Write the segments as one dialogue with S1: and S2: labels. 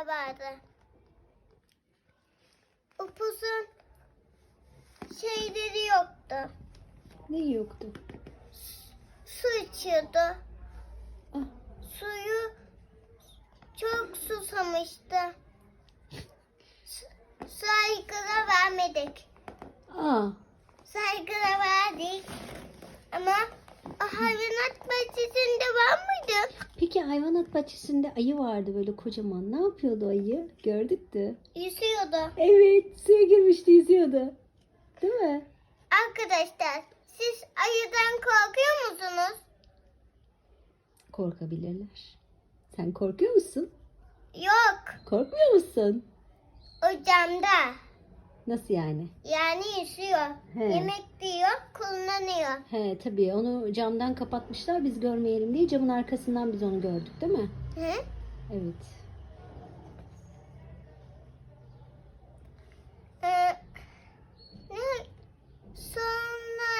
S1: zebra vardı. Upuzun şeyleri yoktu.
S2: Ne yoktu?
S1: Su içiyordu.
S2: Ah,
S1: Suyu çok susamıştı. Su- Saygıda vermedik.
S2: aa,
S1: Saygıda verdik. Hayvanat bahçesinde
S2: ayı vardı böyle kocaman. Ne yapıyordu ayı? Gördük de.
S1: Yüzüyordu.
S2: Evet, suya girmişti, yüzüyordu. Değil mi?
S1: Arkadaşlar siz ayıdan korkuyor musunuz?
S2: Korkabilirler. Sen korkuyor musun?
S1: Yok.
S2: Korkmuyor musun?
S1: O camda.
S2: Nasıl yani?
S1: Yani yüzüyor.
S2: He.
S1: Yemek diyor, kullanıyor.
S2: He tabii onu camdan kapatmışlar biz görmeyelim diye camın arkasından biz onu gördük değil mi?
S1: Hı?
S2: Evet.
S1: Ee, ne? Sonra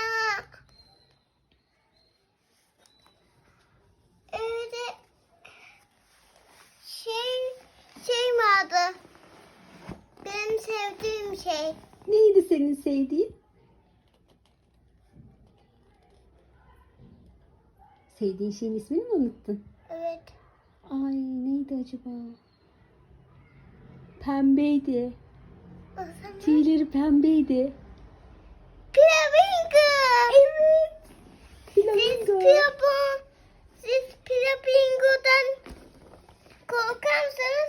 S1: öyle şey şey vardı. Benim sevdiğim şey.
S2: Neydi senin sevdiğin? Sevdiğin şeyin ismini mi unuttun?
S1: Evet.
S2: Ay neydi acaba? Pembeydi.
S1: Zaman
S2: Tüyleri pembeydi.
S1: Flamingo.
S2: Evet.
S1: Siz
S2: Flamingo.
S1: Flamingo. Siz Flamingo'dan korkarsanız?